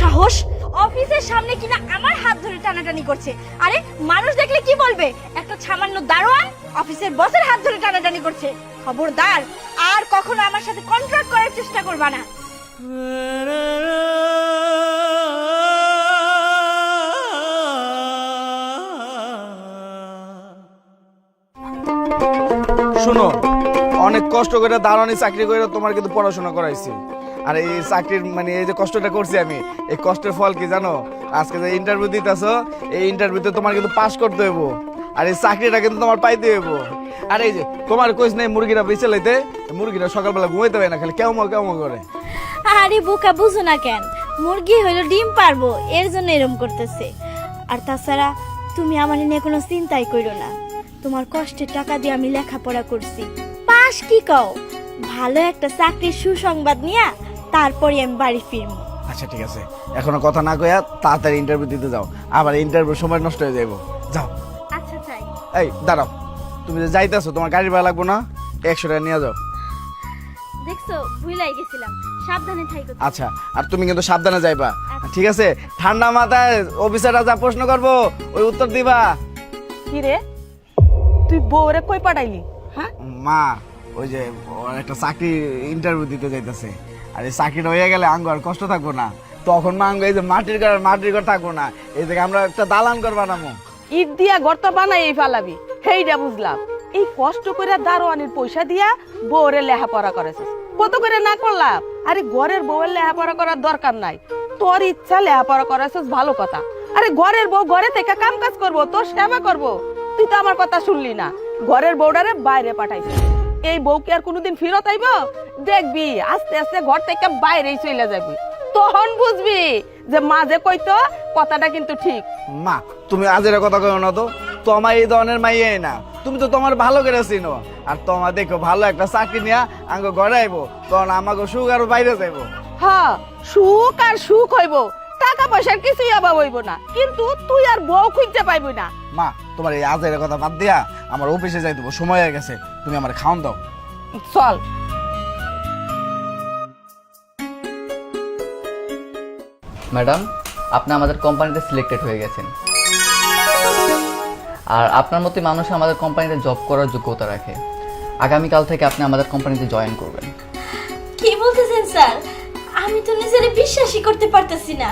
সাহস? অফিসের সামনে কিনা আমার হাত ধরে টানাটানি করছে। আরে, মানুষ দেখলে কি বলবে? একটা সামান্য দারোয়ান অফিসের বসের হাত ধরে টানাটানি করছে। খবরদার, আর কখনো আমার সাথে কন্ট্রাক্ট করার চেষ্টা করবা না। শোনো, অনেক কষ্ট করে দাঁড়ানি চাকরি করে তোমার কিন্তু পড়াশোনা করাইছি। আর এই চাকরির মানে এই যে কষ্টটা করছি আমি, এই কষ্টের ফল কি জানো? আজকে যে ইন্টারভিউ দিতেছো, এই ইন্টারভিউতে তোমার কিন্তু পাশ করতে হইব। আর এই চাকরিটা কিন্তু তোমার পাইতে হইব। আর এই যে, তোমার কইস নেই মুরগিরা বেঁচে লাইতে, মুরগিরা সকালবেলা ঘুমাইতে পারে না খালি, কেমন কেমন করে? আরে বোকা, বুঝো না কেন? মুরগি হইল ডিম পারব, এর জন্য এরম করতেছে। আর তাছাড়া তুমি আমার নিয়ে কোনো চিন্তাই করো না। তোমার কষ্টের টাকা দিয়ে আমি লেখাপড়া করছি। পাশ কি কও? ভালো একটা চাকরির সুসংবাদ নিয়ে তারপরে আমি বাড়ি ফিরবো। আচ্ছা ঠিক আছে। এখনও কথা না কইয়া তাড়াতাড়ি ইন্টারভিউ দিতে যাও। আবার ইন্টারভিউ সময় নষ্ট হয়ে যাইব। যাও। আচ্ছা তাই। এই দাঁড়াও। তুমি যে যাইতেছো তোমার গাড়ি ভাড়া লাগবো না? একশো টাকা নিয়ে যাও। দেখছ ভুলাই গেছিলাম। সাবধানে থাইকো আচ্ছা আর তুমি কিন্তু সাবধানে যাইবা। ঠিক আছে? ঠান্ডা মাথায় অফিসাররা যা প্রশ্ন করব ওই উত্তর দিবা। কি রে? তুই বউরে কই পাঠাইলি? হ্যাঁ? মা ওই যে ওর একটা চাকরি ইন্টারভিউ দিতে যাইতেছে। আর এই চাকরিটা হয়ে গেলে আঙ্গ আর কষ্ট থাকব না। তখন মা আঙ্গ এই যে মাটির ঘর মাটির ঘর থাকব না। এই থেকে আমরা একটা দালান ঘর বানাবো। ইট দিয়া গর্ত বানাই এই ফালাবি। হেইডা বুঝলাম। এই কষ্ট করে দারোয়ানির পয়সা দিয়া বউরে লেহাপড়া করেছিস। কত করে না করলাম? আরে ঘরের বউয়ের লেহাপড়া করার দরকার নাই। তোর ইচ্ছা লেহাপড়া করেছিস ভালো কথা। আরে ঘরের বউ ঘরে থেকে কাম কাজ করব, তোর সেবা করব। তুই তো আমার কথা শুনলি না। ঘরের বউডারে বাইরে পাঠাইছিস। এই বউ কি আর কোনোদিন ফিরত আইব? দেখবি আস্তে আস্তে ঘর থেকে বাইরেই চলে যাবি। তখন বুঝবি যে মাঝে কইতো কথাটা কিন্তু ঠিক। মা তুমি আজের কথা কই না তো। তোমার এই ধরনের মাইয়াই না। তুমি তো তোমার ভালো করে চিনো। আর তোমার দেখো ভালো একটা চাকরি নিয়ে আঙ্গ ঘরে আইবো। তখন আমাকে সুখ আর বাইরে যাইবো। হ্যাঁ সুখ আর সুখ হইব। টাকা পয়সার কিছুই অভাব হইব না। কিন্তু তুই আর বউ খুঁজতে পাইবি না। মা তোমার এই আজের কথা বাদ দিয়া আমার অফিসে যাই দেবো। সময় হয়ে গেছে। তুমি আমার খাওন দাও। চল। ম্যাডাম আপনি আমাদের কোম্পানিতে সিলেক্টেড হয়ে গেছেন। আর আপনার মতো মানুষ আমাদের কোম্পানিতে জব করার যোগ্যতা রাখে। আগামীকাল থেকে আপনি আমাদের কোম্পানিতে জয়েন করবেন। কি বলতেছেন স্যার? আমি তো নিজের বিশ্বাসই করতে পারতেছি না।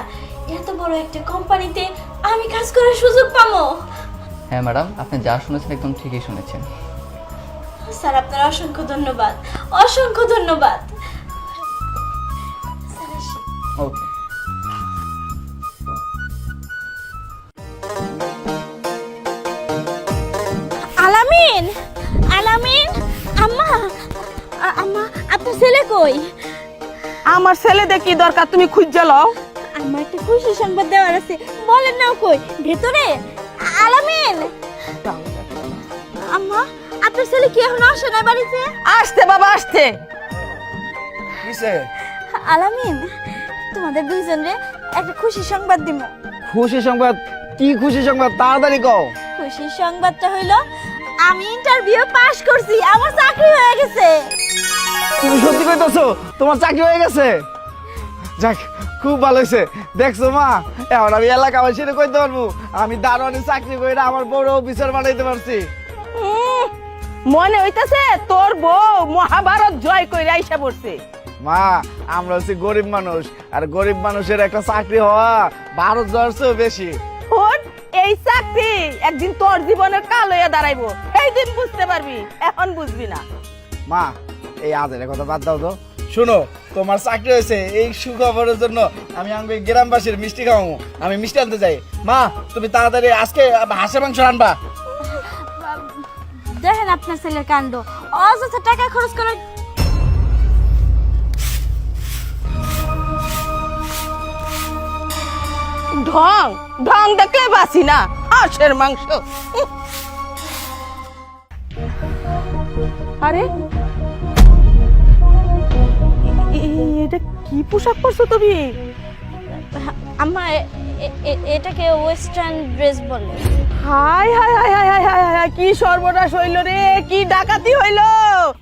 এত বড় একটা কোম্পানিতে আমি কাজ করার সুযোগ পাবো। হ্যাঁ ম্যাডাম আপনি যা শুনেছেন একদম ঠিকই শুনেছেন। স্যার আপনার অসংখ্য ধন্যবাদ। অসংখ্য ধন্যবাদ। ওকে আলামিন আলামিন আম্মা আ- আম্মা আপনার ছেলে কই? আমার ছেলেদের কি দরকার? তুমি খুঁজে লও। আমার একটা খুশি সংবাদ দেওয়ার আছে। বলেন না কই? ভেতরে? আলামিন! আপনার ছেলে কি এখন আসে না বাড়িতে? আসতে বাবা আসতে। কিসে? আলামিন তোমাদের দুইজনরে একটা খুশি সংবাদ দিব খুশি সংবাদ? কি খুশি সংবাদ? তাড়াতাড়ি কও। খুশি সংবাদটা হইল আমি ইন্টারভিউ পাস করছি আমার চাকরি হয়ে গেছে। তুমি সত্যি কইতাছো তোমার চাকরি হয়ে গেছে? যাক খুব ভালো হয়েছে দেখছ মা এখন আমি এলাকা সেটা কইতে পারব আমি দারোয়ানি চাকরি করে আমার বড় অফিসার বানাইতে পারছি। মনে হইতাছে তোর বউ মহাভারত জয় কইরা আইসা পড়ছে। মা আমরা হচ্ছে গরিব মানুষ আর গরিব মানুষের একটা চাকরি হওয়া ভারত জয়ের চেয়েও বেশি। এই চাকরি একদিন তোর জীবনের কাল হইয়া দাঁড়াইবো সেই দিন বুঝতে পারবি এখন বুঝবি না। মা এই আজের কথা বাদ দাও তো। শুনো তোমার চাকরি হয়েছে এই সুখবরের জন্য আমি আমি গ্রামবাসীর মিষ্টি খাওয়াবো আমি মিষ্টি আনতে যাই। মা তুমি তাড়াতাড়ি আজকে হাঁসের মাংস আনবা। দেখেন আপনার ছেলের কাণ্ড। অযথা টাকা খরচ করার ঢং ঢং দেখলে বাসি না হাঁসের মাংস। আরে এটা কি পোশাক পরছো তুমি? আম্মা এটাকে ওয়েস্টার্ন ড্রেস বলে। হাই হাই হাই হাই হাই হাই হাই কি সর্বনাশ হইল রে? কি ডাকাতি হইল?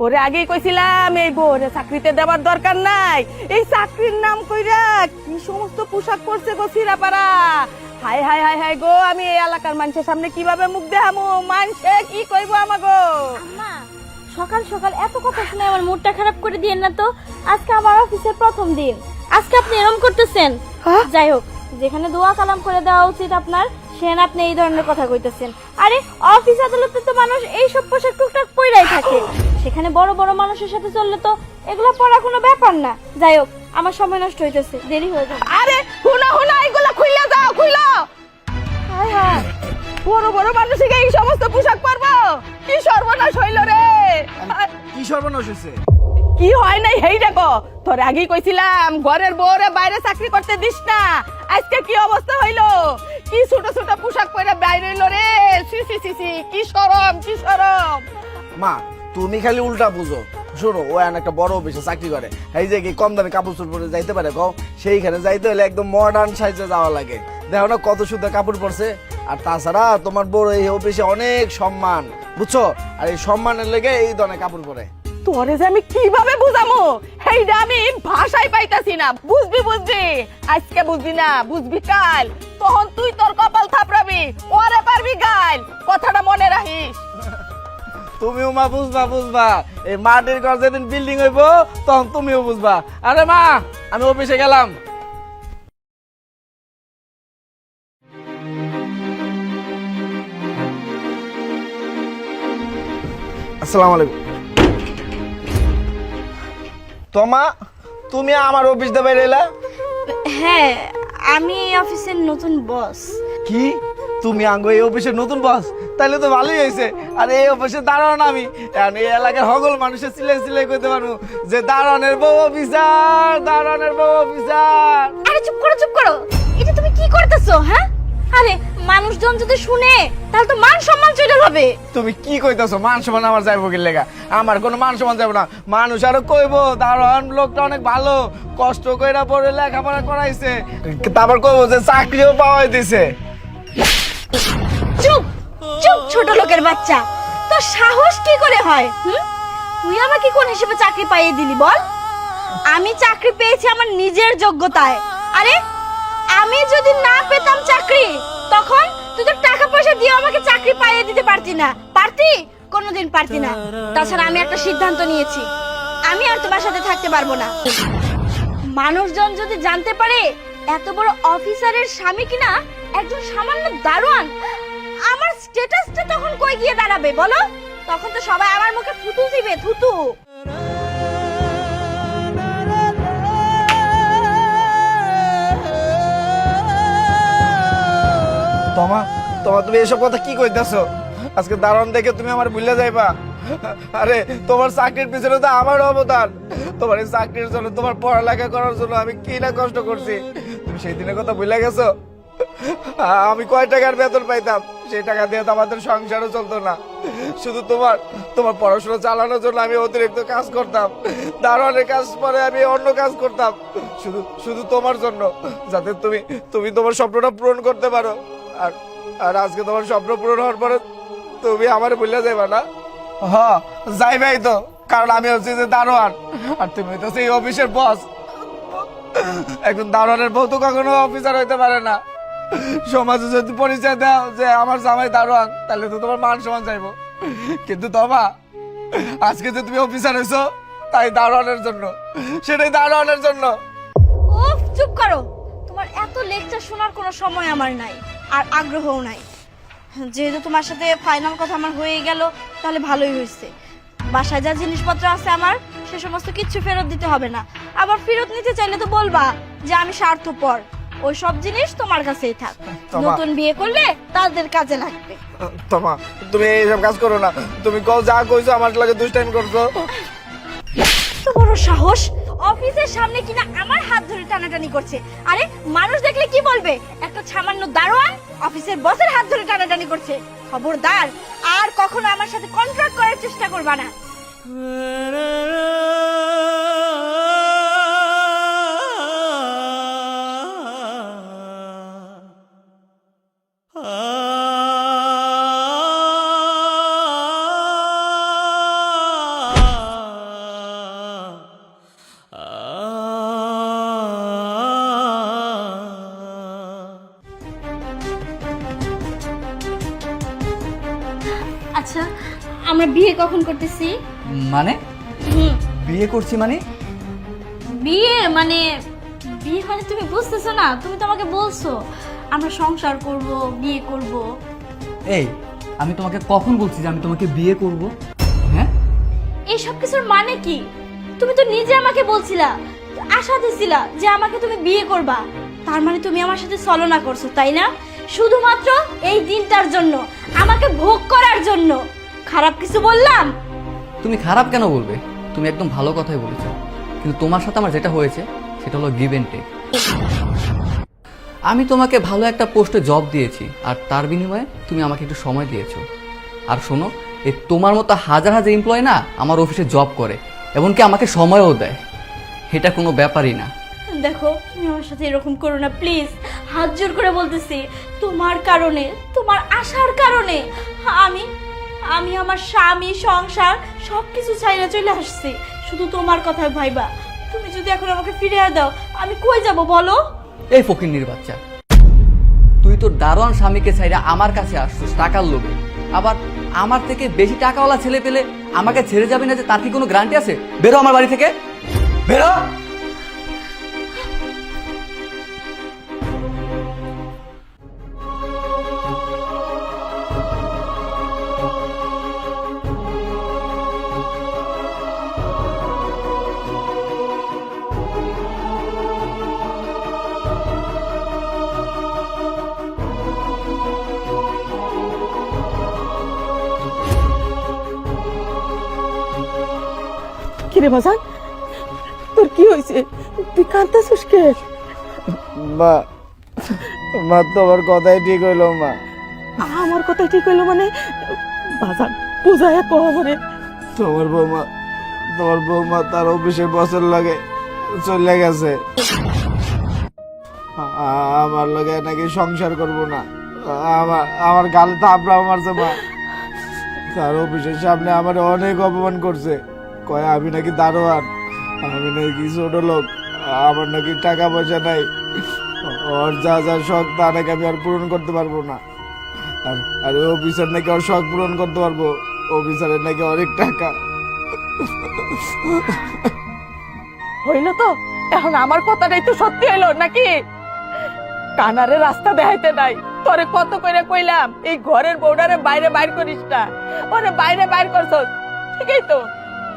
ওরে আগেই কইছিলাম এই বউরে চাকরিতে দেওয়ার দরকার নাই। এই চাকরির নাম কইরা কি সমস্ত পোশাক পরছে গো সিরাপাড়া হাই হাই হাই হাই গো আমি এই এলাকার মানুষের সামনে কীভাবে মুখ দেখামু? মানুষে কি কইবো আমাগো? আম্মা সকাল সকাল এত কথা শুনে আমার মুডটা খারাপ করে দিয়েন না তো? আজকে আমার অফিসের প্রথম দিন। আজকে আপনি এরম করতেছেন? হ্যাঁ? যাই হোক যেখানে দোয়া কালাম করে দেওয়া উচিত আপনার সেখানে আপনি এই ধরনের কথা কইতেছেন। আরে অফিস আদালতে তো মানুষ এই সব পোশাক টুকটাক পইরাই থাকে। সেখানে বড় বড় মানুষের সাথে চললে তো এগুলো পড়া কোনো ব্যাপার না। যাই হোক আমার সময় নষ্ট হইতেছে দেরি হয়ে যাবে। আরে হুনা হুনা এগুলো খুইলা দাও খুইলা। হাই হাই বড় বড় মানুষকে এই সমস্ত পোশাক পরবো। কি সর্বনাশ হইল রে। কি সর্বনাশ হয়েছে কি হয় নাই হেই দেখো। তোর আগেই কইছিলাম ঘরের বউরে বাইরে চাকরি করতে দিস না। আজকে কি ছোট ছোট পোশাক পরে বাইরে হইল রে। সি সি সি সি। কি শরম কি শরম মা তুমি খালি উল্টা বুঝো। শোনো ও এখন একটা বড় অফিসে চাকরি করে। এই যে কি কম দামে কাপড় চোপড় পরে যাইতে পারে কও? সেইখানে যাইতে হলে একদম মডার্ন সাইজে যাওয়া লাগে। দেখো না কত সুন্দর কাপড় পরছে। আর তাছাড়া তোমার বড় এই অফিসে অনেক সম্মান বুঝছ? আর এই সম্মানের লেগে এই ধরনের কাপড় পরে। তোরে যে আমি কীভাবে বুঝামো? হেইডা আমি পাইতাছি না। বুঝবি বুঝবি? আজকে বুঝবি না বুঝবি কাল। তখন তুই তোর কপাল থাপড়াবি ওরে পারবি গাল কথাটা মনে রাখিস। তুমিও মা বুঝবা বুঝবা। এই মাটির ঘর যেদিন বিল্ডিং হইব তখন তুমিও বুঝবা। আরে মা আমি অফিসে গেলাম। আসসালামু আলাইকুম। তোমা তুমি আমার অফিস দিয়ে বাইরে এলা হ্যাঁ আমি এই অফিসের নতুন বস। কি? তুমি আঙ্গো এই অফিসের নতুন বস? তাহলে তো ভালোই হয়েছে। আর এই অফিসে দাঁড়ান আমি। এই এলাকার সকল মানুষের সিলাই সিলাই করতে পারব। যে দাঁড়ানের বউ অফিসার দাঁড়ানের বউ অফিসার। আরে চুপ করো চুপ করো। এটা তুমি কি করতেছো হ্যাঁ? আরে মানুষজন যদি শুনে তাহলে তো মান সম্মান চলে যাবে তুমি কি কইতাছো? মান সম্মান আমার যাইবো কি লেগা? আমার কোনো মান সম্মান যাব না। মানুষ আরও কইবো দারোয়ান লোকটা অনেক ভালো। কষ্ট কইরা পড়ে লেখাপড়া করাইছে। তারপর কইবো যে চাকরিও পাওয়াই দিছে। চুপ চুপ ছোট লোকের বাচ্চা। তোর সাহস কি করে হয় হুম? তুই আমাকে কোন হিসেবে চাকরি পাইয়ে দিলি বল? আমি চাকরি পেয়েছি আমার নিজের যোগ্যতায়। আরে আমি যদি না পেতাম চাকরি তখন তুই তো টাকা পয়সা দিয়ে আমাকে চাকরি পাইয়ে দিতে পারতি না। পারতি? কোনোদিন পারতি না। তাছাড়া আমি একটা সিদ্ধান্ত নিয়েছি। আমি আর তোমার সাথে থাকতে পারব না। মানুষজন যদি জানতে পারে এত বড় অফিসারের স্বামী কিনা একজন সামান্য দারোয়ান, আমার স্ট্যাটাসটা তখন কই গিয়ে দাঁড়াবে বলো? তখন তো সবাই আমার মুখে থুতু দিবে, থুতু। তোমা তোমা তুমি এসব কথা কি কইতাছো? আজকে দারণ দেখে তুমি আমার ভুলে যাইবা। আরে, তোমার চাকরির পিছনে তো আমার অবদান। তোমার এই চাকরির জন্য, তোমার পড়ালেখা করার জন্য আমি কি না কষ্ট করছি। তুমি সেই দিনের কথা ভুলে গেছো? আমি কয় টাকার বেতন পাইতাম? সেই টাকা দিয়ে তো আমাদের সংসারও চলতো না। শুধু তোমার তোমার পড়াশোনা চালানোর জন্য আমি অতিরিক্ত কাজ করতাম। দারোয়ানের কাজ পরে আমি অন্য কাজ করতাম। শুধু শুধু তোমার জন্য, যাতে তুমি তুমি তোমার স্বপ্নটা পূরণ করতে পারো। আর আর আজকে তোমার স্বপ্ন পূরণ হওয়ার পরে তুমি আমার ভুলে যাইবা না? হ যাইবাই তো কারণ আমি হচ্ছি যে দারোয়ান। আর তুমি তো সেই অফিসের বস একজন দারোয়ানের বউ তো কখনো অফিসার হইতে পারে না। সমাজে যদি পরিচয় দাও যে আমার জামাই দারোয়ান তাহলে তো তোমার মান সমান চাইব। কিন্তু তোমা আজকে যে তুমি অফিসার হয়েছো তাই দারোয়ানের জন্য। সেটাই দারোয়ানের জন্য। উফ চুপ করো। তোমার এত লেকচার শোনার কোনো সময় আমার নাই। আর আগ্রহও নাই। যেহেতু তোমার সাথে ফাইনাল কথা আমার হয়ে গেল তাহলে ভালোই হয়েছে। বাসায় যা জিনিসপত্র আছে আমার সে সমস্ত কিচ্ছু ফেরত দিতে হবে না। আবার ফেরত নিতে চাইলে তো বলবা যে আমি স্বার্থপর। ওই সব জিনিস তোমার কাছেই থাক। নতুন বিয়ে করলে তাদের কাজে লাগবে। তোমা তুমি এইসব কাজ করো না। তুমি কল যা কইছো আমার লাগে দুষ্টাইম করছ। এত বড় সাহস। অফিসের সামনে কিনা আমার হাত ধরে টানাটানি করছে। আরে, মানুষ দেখলে কি বলবে? একটা সামান্য দারোয়ান অফিসের বসের হাত ধরে টানাটানি করছে। খবরদার, আর কখনো আমার সাথে কন্ট্রাক্ট করার চেষ্টা করবা না। আচ্ছা আমরা বিয়ে কখন করতেছি? মানে? হুম। বিয়ে করছি মানে? বিয়ে মানে বিয়ে মানে তুমি বুঝতেছো না তুমি তো আমাকে বলছো আমরা সংসার করব বিয়ে করব। এই আমি তোমাকে কখন বলছি যে আমি তোমাকে বিয়ে করব? হ্যাঁ? এই সব কিছুর মানে কি? তুমি তো নিজে আমাকে বলছিলা আশা দিছিলা যে আমাকে তুমি বিয়ে করবা। তার মানে তুমি আমার সাথে ছলনা করছ তাই না? শুধুমাত্র এই দিনটার জন্য, আমাকে ভোগ করার জন্য। খারাপ কিছু বললাম? তুমি খারাপ কেন বলবে? তুমি একদম ভালো কথাই বলেছ। কিন্তু তোমার সাথে আমার যেটা হয়েছে, সেটা হলো গিভ এন্ড টেক আমি তোমাকে ভালো একটা পোস্টে জব দিয়েছি, আর তার বিনিময়ে তুমি আমাকে একটু সময় দিয়েছ। আর শোনো এই তোমার মতো হাজার হাজার এমপ্লয় না আমার অফিসে জব করে, এমনকি আমাকে সময়ও দেয়। এটা কোনো ব্যাপারই না। দেখো, তুমি আমার সাথে এরকম করো না, প্লিজ। হাত জোর করে বলতেছি, তোমার কারণে, তোমার আশার কারণে আমি আমি আমার স্বামী, সংসার সব কিছু চাইলে চলে আসছি। শুধু তোমার কথায় ভাইবা। তুমি যদি এখন আমাকে ফিরিয়ে দাও, আমি কই যাব, বলো? এই ফকিন্নির বাচ্চা। তুই তো দারোয়ান স্বামীকে ছাইরা আমার কাছে আসছিস, টাকার লোভে। আবার আমার থেকে বেশি টাকাওয়ালা ছেলে পেলে আমাকে ছেড়ে যাবে না যে তার কি কোনো গ্যারান্টি আছে? বেরো আমার বাড়ি থেকে। বেরো! কিরে বাজান? তোর কি হয়েছে? তুই কান্তাছিস কে? মা মা তোমার কথাই ঠিক হইল মা। আমার কথা ঠিক হইল মানে? বাজান বুঝায় কো আমারে। তোমার বৌমা তোমার বৌমা তার অফিসের বছর লাগে চলে গেছে। আমার লগে নাকি সংসার করব না। আমার আমার গাল থাপড়াও মারছে মা। তার অফিসের সামনে আমার অনেক অপমান করছে। কয়, আমি নাকি দারোয়ান, আমি নাকি ছোট লোক, আমার নাকি টাকা পয়সা নাই, ওর যা যা শখ তা নাকি আমি আর পূরণ করতে পারব না। আর অফিসার নাকি ওর শখ পূরণ করতে পারব অফিসারের নাকি অনেক টাকা। হইল তো, এখন আমার কথাটাই তো সত্যি হইল নাকি? কানারে রাস্তা দেখাইতে নাই, তোরে কত করে কইলাম, এই ঘরের বউডারে বাইরে বাইর করিস না, ওরে বাইরে বাইর করছস, ঠিকই তো।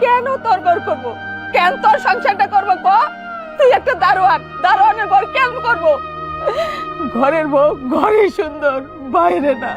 কেন তোর ঘর করব? কেন তোর সংসারটা করব ক তুই একটা দারোয়ান। দারোয়ানের বর কেন করব? ঘরের বউ ঘরে সুন্দর, বাইরে না।